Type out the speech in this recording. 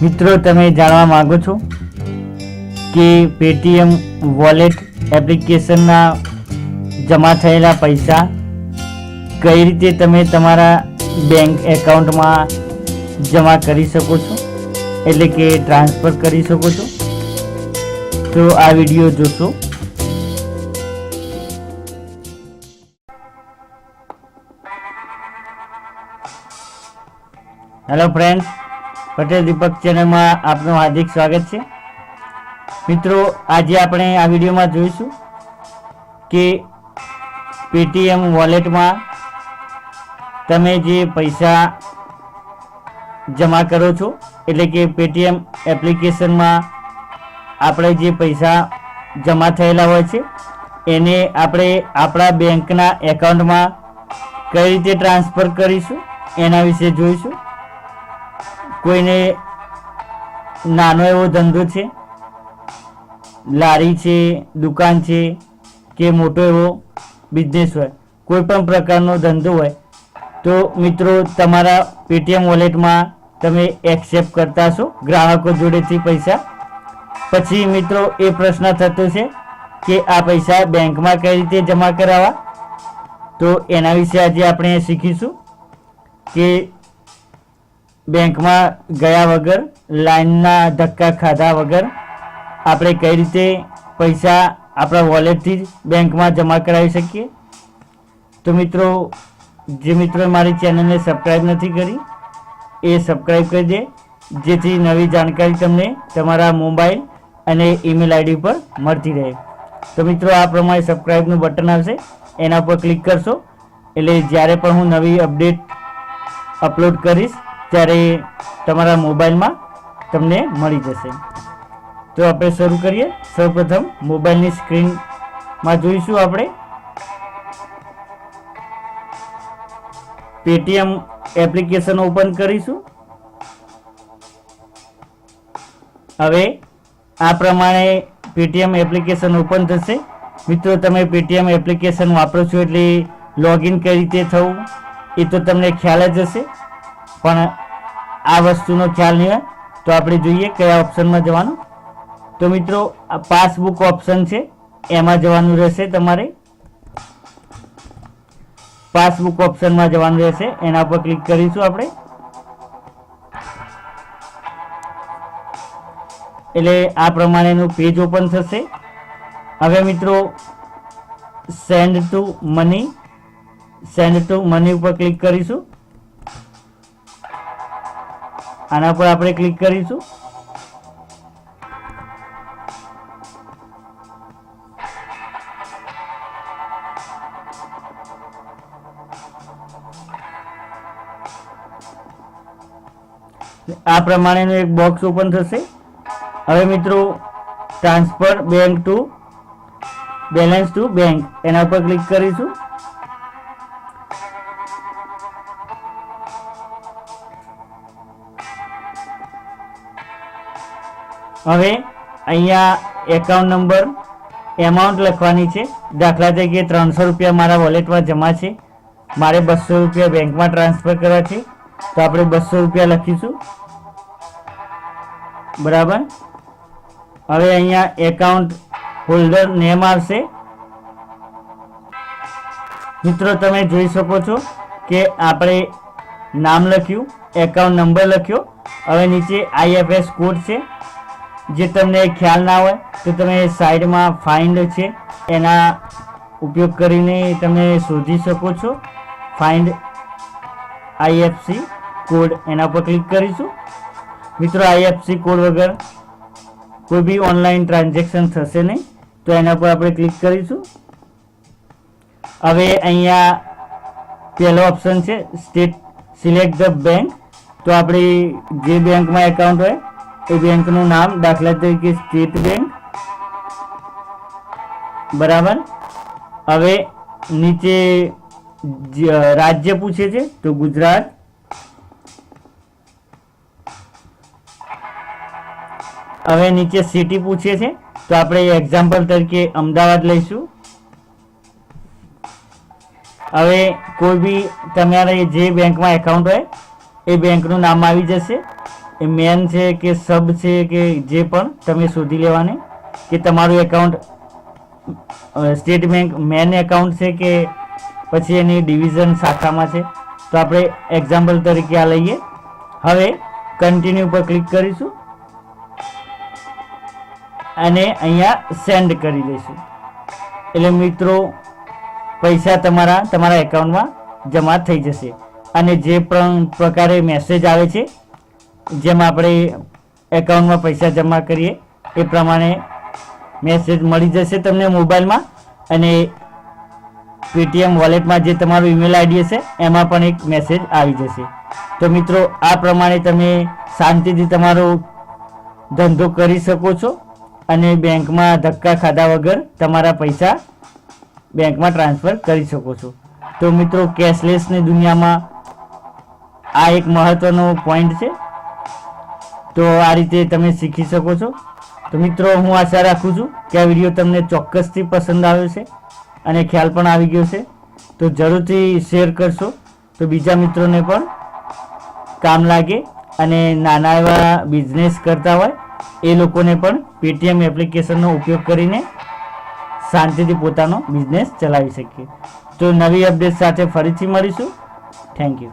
મિત્રો, તમે જાણવા માંગો છો કે પેટીએમ વોલેટ એપ્લિકેશનના જમા થયેલા પૈસા કઈ રીતે તમે તમારા બેંક એકાઉન્ટમાં જમા કરી શકો છો? એટલે કે ટ્રાન્સફર કરી શકો છો? તો આ વીડિયો જોશો. હેલો ફ્રેન્ડ્સ પટેલ દીપક ચેનલમાં આપનું હાર્દિક સ્વાગત છે. મિત્રો, આજે આપણે આ વિડીયોમાં જોઈશું કે પેટીએમ વોલેટમાં તમે જે પૈસા જમા કરો છો, એટલે કે પેટીએમ એપ્લિકેશનમાં આપણે જે પૈસા જમા થયેલા હોય છે, એને આપણે આપણા બેંકના એકાઉન્ટમાં કઈ રીતે ટ્રાન્સફર કરીશું, એના વિશે જોઈશું. કોઈને નાનો એવો ધંધો છે? લારી છે, દુકાન છે કે મોટો એવો બિઝનેસ હોય? કોઈ પણ પ્રકારનો ધંધો હોય, તો મિત્રો તમારા પેટીએમ વોલેટમાં તમે એક્સેપ્ટ કરતા છો ગ્રાહકો જોડેથી પૈસા. પછી મિત્રો એ પ્રશ્ન થતો છે કે આ પૈસા બેંકમાં કઈ રીતે જમા કરાવવા? તો એના વિશે આજે આપણે શીખીશું કે બેંકમાં ગયા વગર, લાઈનના ધક્કા ખાધા વગર આપણે કઈ રીતે પૈસા આપણા વોલેટથી જ બેંકમાં જમા કરાવી શકીએ? તો મિત્રો, જે મિત્રોએ મારી ચેનલને સબસ્ક્રાઈબ નથી કરી, એ સબસ્ક્રાઈબ કરી દે, જેથી નવી જાણકારી તમને તમારા મોબાઈલ અને ઈમેલ આઈડી પર મળતી રહે. તો મિત્રો, આ પ્રમાણે સબસ્ક્રાઈબનું બટન આવશે. એના પર ક્લિક કરશો. એટલે જ્યારે પણ હું નવી અપડેટ અપલોડ કરીશ ત્યારે તમારા મોબાઈલમાં તમને મળી જશે. તો આપણે શરૂ કરીએ. સૌપ્રથમ મોબાઈલની સ્ક્રીનમાં જોઈશું આપણે. પેટીએમ એપ્લિકેશન ઓપન કરીશું. હવે આ પ્રમાણે પેટીએમ એપ્લિકેશન ઓપન થશે. મિત્રો, તમે પેટીએમ એપ્લિકેશન વાપરો છો એટલે લોગિન કઈ રીતે થવું એ તો તમને ખ્યાલ જ હશે. પણ આ વસ્તુનો ખ્યાલ નહીં હોય, તો આપણે જોઈએ કયા ઓપ્શનમાં જવાનું. તો મિત્રો, આ પાસબુક ઓપ્શન છે, એમાં જવાનું રહેશે તમારે. પાસબુક ઓપ્શનમાં જવાનું રહેશે, એના પર ક્લિક કરીશું આપણે. એટલે આ પ્રમાણેનું પેજ ઓપન થશે. હવે મિત્રો send to money send to money ઉપર ક્લિક કરીશું. આના પર આપણે ક્લિક કરીશું. આ પ્રમાણેનું એક બોક્સ ઓપન થશે. હવે મિત્રો transfer bank to balance to bank એના પર ક્લિક કરીશું. હવે અહીંયા એકાઉન્ટ નંબર એમાઉન્ટ લખવાની છે. દાખલા તરીકે ત્રણસો રૂપિયા મારા વોલેટમાં જમા છે. મારે બસો રૂપિયા બેંકમાં ટ્રાન્સફર કરવા છે. તો આપણે બસો રૂપિયા લખીશું. બરાબર? હવે અહીંયા એકાઉન્ટ હોલ્ડર નેમ આવશે. મિત્રો, તમે જોઈ શકો છો કે આપણે નામ લખ્યું એકાઉન્ટ નંબર લખ્યો. હવે નીચે આઈએફએસ કોડ છે. જે તમને ખ્યાલ ના હોય, તો તમે સાઈડમાં ફાઇન્ડ છે. એના ઉપયોગ કરીને તમે શોધી શકો છો. ફાઇન્ડ આઈએફસી કોડ એના પર ક્લિક કરીશું. મિત્રો આઈએફસી કોડ વગર કોઈ બી ઓનલાઈન ટ્રાન્ઝેક્શન થશે નહીં, તો એના પર આપણે ક્લિક કરીશું. હવે અહીંયા પહેલો ઓપ્શન છે સ્ટેટ સિલેક્ટ ધ બેંક તો આપણી જે બેંકમાં એકાઉન્ટ હોય એ બેંકનું નામ દાખલા તરીકે સ્ટેટ બેંક. બરાબર? હવે નીચે રાજ્ય પૂછે છે, તો ગુજરાત. હવે નીચે સિટી પૂછે છે, તો આપણે એક્ઝામ્પલ તરીકે અમદાવાદ લઈશું. હવે કોઈ બી, તમારે જે બેંકમાં એકાઉન્ટ હોય, એ બેંકનું નામ આવી જશે. એ મેન છે કે સબ છે કે જે પણ તમે શોધી લેવાની? કે તમારું account state bank main account છે કે પછી એની ડિવિઝન શાખામાં છે? તો આપણે એક્ઝામ્પલ તરીકે આ લઈએ. હવે કન્ટિન્યુ પર ક્લિક કરીશું. અને અહીંયા સેન્ડ કરી દઈશું. એટલે મિત્રો, પૈસા તમારા તમારા એકાઉન્ટમાં જમા થઈ જશે. અને જે પણ પ્રકારે મેસેજ આવે છે જેમ આપણે એકાઉન્ટમાં પૈસા જમા કરીએ, એ પ્રમાણે મેસેજ મળી જશે તમને મોબાઈલમાં અને પેટીએમ વોલેટમાં જે તમારું ઈમેલ આઈડી હશે, એમાં પણ એક મેસેજ આવી જશે. તો મિત્રો, આ પ્રમાણે તમે શાંતિથી તમારો ધંધો કરી શકો છો અને બેંકમાં ધક્કા ખાધા વગર તમારા પૈસા બેંકમાં ટ્રાન્સફર કરી શકો છો. તો મિત્રો કેશલેસની દુનિયામાં આ એક મહત્વનો પોઈન્ટ છે. તો આ રીતે તમે શીખી શકો છો. તો મિત્રો, હું આશા રાખું છું કે આ વીડિયો તમને ચોક્કસથી પસંદ આવ્યો છે અને ખ્યાલ પણ આવી ગયો છે. તો જરૂરથી શેર કરશો. તો બીજા મિત્રોને પણ કામ લાગે અને નાના એવા બિઝનેસ કરતા હોય, એ લોકોને પણ પેટીએમ એપ્લિકેશનનો ઉપયોગ કરીને શાંતિથી પોતાનો બિઝનેસ ચલાવી શકીએ. તો નવી અપડેટ સાથે ફરીથી મળીશું. Thank you.